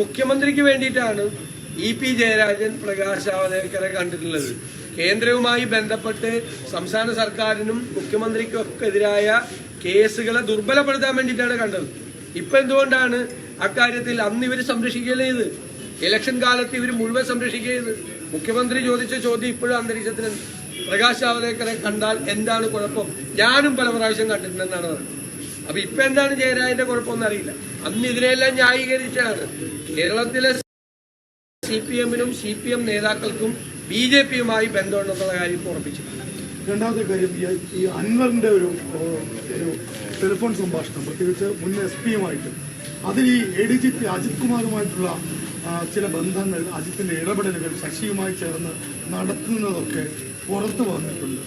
മുഖ്യമന്ത്രിക്ക് വേണ്ടിയിട്ടാണ് E P Jayarajan Prakash ജാവദേക്കറെ കണ്ടിട്ടുള്ളത്. കേന്ദ്രവുമായി ബന്ധപ്പെട്ട് സംസ്ഥാന സർക്കാരിനും മുഖ്യമന്ത്രിക്കും ഒക്കെ എതിരായ കേസുകളെ ദുർബലപ്പെടുത്താൻ വേണ്ടിയിട്ടാണ് കണ്ടത്. ഇപ്പൊ എന്തുകൊണ്ടാണ് അക്കാര്യത്തിൽ അന്ന് ഇവർ സംരക്ഷിക്കുകയല്ലേ ഇലക്ഷൻ കാലത്ത് ഇവർ മുഴുവൻ സംരക്ഷിക്കുകയത് മുഖ്യമന്ത്രി ചോദിച്ച ചോദ്യം ഇപ്പോഴും അന്തരീക്ഷത്തിന് പ്രകാശ് ജാവദേക്കറെ കണ്ടാൽ എന്താണ് കുഴപ്പം? ഞാനും പല പ്രാവശ്യം കണ്ടിട്ടുണ്ടെന്നാണ് അപ്പൊ ഇപ്പൊ എന്താണ് ജയരാജന്റെ കുഴപ്പമൊന്നും അറിയില്ല. അന്ന് ഇതിനെല്ലാം ന്യായീകരിച്ചാണ്. കേരളത്തിലെ സി പി എമ്മിനും സി പി എം നേതാക്കൾക്കും ബി ജെ പിയുമായി ബന്ധമുണ്ടെന്നുള്ള കാര്യം ഉറപ്പിച്ചു രണ്ടാമത്തെ കാര്യം ഈ അൻവറിന്റെ ഒരു ഒരു ടെലിഫോൺ സംഭാഷണം പ്രത്യേകിച്ച് മുൻ എസ് പിയുമായിട്ട്. അതിൽ ഈ A D G P Ajith കുമാറുമായിട്ടുള്ള ചില ബന്ധങ്ങൾ അജിത്തിന്റെ ഇടപെടലുകൾ ശശിയുമായി ചേർന്ന് നടത്തുന്നതൊക്കെ പുറത്തു വന്നിട്ടുണ്ട്.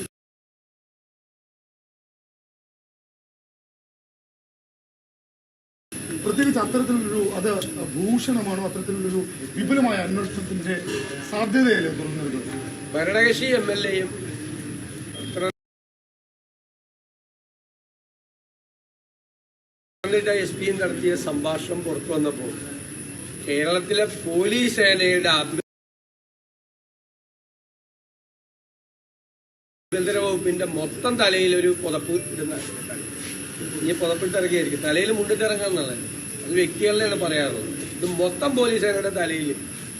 പ്രത്യേകിച്ച് അത്തരത്തിലുള്ളൊരു അത് ഭൂഷണമാണോ അത്തരത്തിലുള്ളൊരു വിപുലമായ അന്വേഷണത്തിന്റെ സാധ്യതയല്ലേ തുറന്നിരുന്നത് ഭരണകക്ഷി എം എൽ എയും എസ് പിയും നടത്തിയ സംഭാഷണം പുറത്തു വന്നപ്പോൾ കേരളത്തിലെ പോലീസ് സേനയുടെ ആഭ്യന്തര വകുപ്പിന്റെ മൊത്തം തലയിൽ ഒരു പുതപ്പ് ഇടുന്ന ഇനി പുതപ്പിട്ടിറങ്ങിയായിരിക്കും തലയിൽ മുണ്ടിട്ടിറങ്ങുക എന്നുള്ളത് അത് വ്യക്തികളിലാണ് പറയാറുള്ളത് ഇത് മൊത്തം പോലീസ് സേനയുടെ തലയിൽ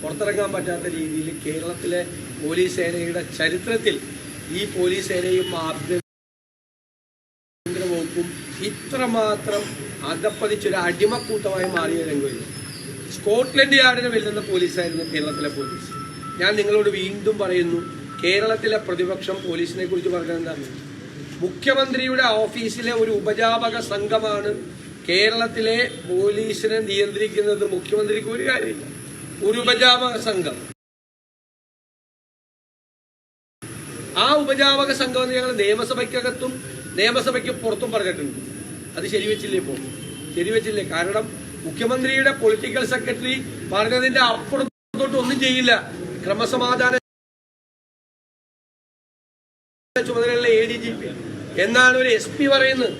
പുറത്തിറങ്ങാൻ പറ്റാത്ത രീതിയിൽ കേരളത്തിലെ പോലീസ് സേനയുടെ ചരിത്രത്തിൽ ഈ പോലീസ് സേനയും ആഭ്യന്തര വകുപ്പും ഇത്രമാത്രം അധപ്പതിച്ചൊരു അടിമക്കൂട്ടമായി മാറിയ രംഗമില്ല. സ്കോട്ട്ലൻഡ് യാർഡിനെ വെല്ലുന്ന പോലീസായിരുന്നു കേരളത്തിലെ പോലീസ്. ഞാൻ നിങ്ങളോട് വീണ്ടും പറയുന്നു കേരളത്തിലെ പ്രതിപക്ഷം പോലീസിനെ കുറിച്ച് പറഞ്ഞത് എന്താണ് മുഖ്യമന്ത്രിയുടെ ഓഫീസിലെ ഒരു ഉപജാപക സംഘമാണ് കേരളത്തിലെ പോലീസിനെ നിയന്ത്രിക്കുന്നത്. മുഖ്യമന്ത്രിക്ക് ഒരു കാര്യമില്ല. ഒരു ഉപജാപക സംഘം. ആ ഉപജാപക സംഘം ഞങ്ങൾ നിയമസഭയ്ക്കകത്തും നിയമസഭയ്ക്ക് പുറത്തും പറഞ്ഞിട്ടുണ്ട്. അത് ശരിവെച്ചില്ലേ ഇപ്പോൾ ശരിവെച്ചില്ലേ കാരണം മുഖ്യമന്ത്രിയുടെ പൊളിറ്റിക്കൽ സെക്രട്ടറി പറഞ്ഞതിന്റെ അപ്പുറത്തോട്ട് ഒന്നും ചെയ്യില്ല. ക്രമസമാധാന ഡി ജി എന്നാണ് ഒരു എസ് പി പറയുന്നത്.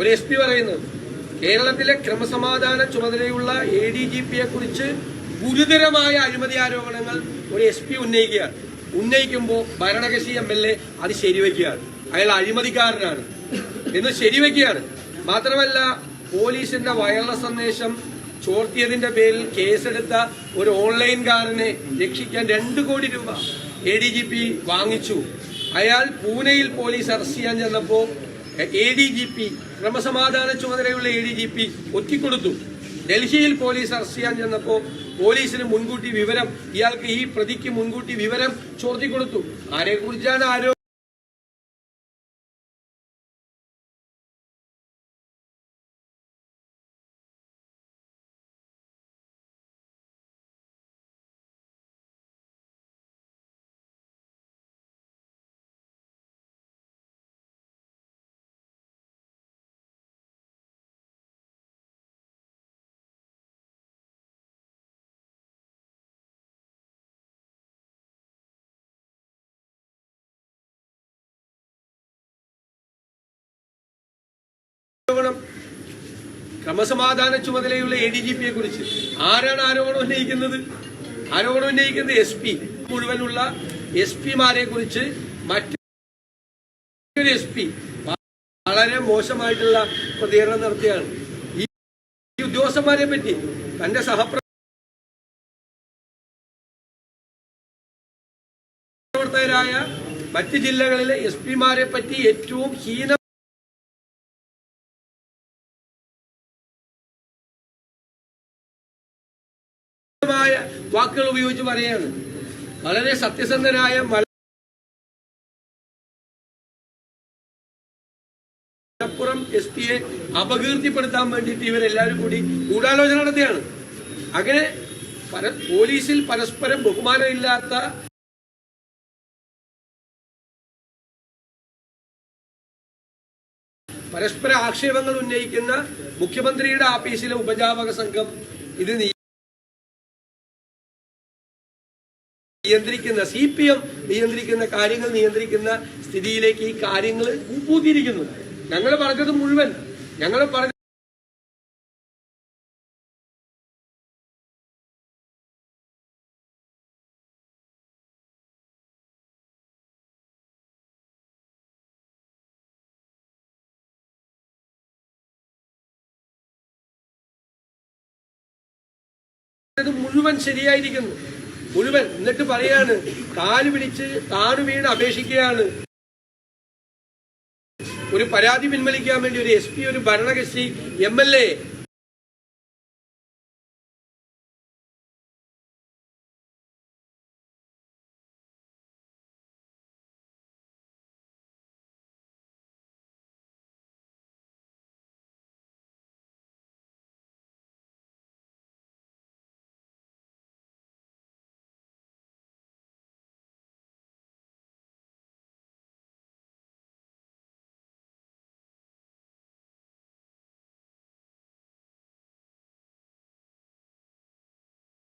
ഒരു എസ് പി പറയുന്നത്. കേരളത്തിലെ ക്രമസമാധാന ചുമതലയുള്ള എ ഡി ജി പിയെ കുറിച്ച് ഗുരുതരമായ അഴിമതി ആരോപണങ്ങൾ ഒരു എസ് പി ഉന്നയിക്കുകയാണ്. ഉന്നയിക്കുമ്പോൾ ഭരണകക്ഷി എം എൽ എ അത് ശരിവെക്കുകയാണ്. അയാൾ അഴിമതിക്കാരനാണ്. എന്ന് ശരിവെക്കുകയാണ്. മാത്രമല്ല പോലീസിന്റെ വയർലെസ് സന്ദേശം ചോർത്തിയതിന്റെ പേരിൽ കേസെടുത്ത ഒരു ഓൺലൈൻകാരനെ രക്ഷിക്കാൻ രണ്ട് കോടി രൂപ എ ഡി ജി പി വാങ്ങിച്ചു. അയാൾ പൂനെയിൽ പോലീസ് അറസ്റ്റ് ചെയ്യാൻ ചെന്നപ്പോ എ ഡി ജി പി ക്രമസമാധാന ചുമതലയുള്ള എ ഡി ജി പി ഒറ്റിക്കൊടുത്തു. ഡൽഹിയിൽ പോലീസ് അറസ്റ്റ് ചെയ്യാൻ ചെന്നപ്പോ പോലീസിന് മുൻകൂട്ടി വിവരം ഇയാൾക്ക് ഈ പ്രതിക്ക് മുൻകൂട്ടി വിവരം ചോർത്തിക്കൊടുത്തു. ആരെക്കുറിച്ചാണ് ആരോ ക്രമസമാധാന ചുമതലയുള്ള എ ഡി ജി പിയെ കുറിച്ച് ആരാണ് ആരോപണം ഉന്നയിക്കുന്നത്? ആരോപണം ഉന്നയിക്കുന്നത് എസ് പി മുഴുവനുള്ള എസ് പിമാരെ കുറിച്ച് മറ്റൊരു എസ് പി വളരെ മോശമായിട്ടുള്ള പ്രതികരണം നടത്തിയാണ്. ഈ ഉദ്യോഗസ്ഥന്മാരെ പറ്റി തന്റെ സഹപ്രവർത്തകരായ മറ്റ് ജില്ലകളിലെ എസ് പിമാരെ പറ്റി ഏറ്റവും ഹീന വാക്കുകൾ ഉപയോഗിച്ച് പറയാണ് വളരെ സത്യസന്ധനായ മലപ്പുറം എസ് പിയെ അപകീർത്തിപ്പെടുത്താൻ വേണ്ടിയിട്ട് ഇവരെല്ലാവരും കൂടി ഗൂഢാലോചന നടത്തിയാണ്. അങ്ങനെ പോലീസിൽ പരസ്പരം ബഹുമാനമില്ലാത്ത പരസ്പര ആക്ഷേപങ്ങൾ ഉന്നയിക്കുന്ന മുഖ്യമന്ത്രിയുടെ ആഫീസിലെ ഉപജാപക സംഘം ഇത് നിയന്ത്രിക്കുന്ന സി പി എം നിയന്ത്രിക്കുന്ന കാര്യങ്ങൾ നിയന്ത്രിക്കുന്ന സ്ഥിതിയിലേക്ക് ഈ കാര്യങ്ങൾ പൂത്തിയിരിക്കുന്നു ഞങ്ങൾ പറഞ്ഞത് മുഴുവൻ. ഞങ്ങൾ പറഞ്ഞ മുഴുവൻ ശരിയായിരിക്കുന്നു. മുഴുവൻ. എന്നിട്ട് പറയാണ് കാൽ പിടിച്ച് താണു വീണ് അപേക്ഷിക്കുകയാണ്. ഒരു പരാതി പിൻവലിക്കാൻ വേണ്ടി ഒരു എസ് പി ഒരു ഭരണകക്ഷി എം എൽ എ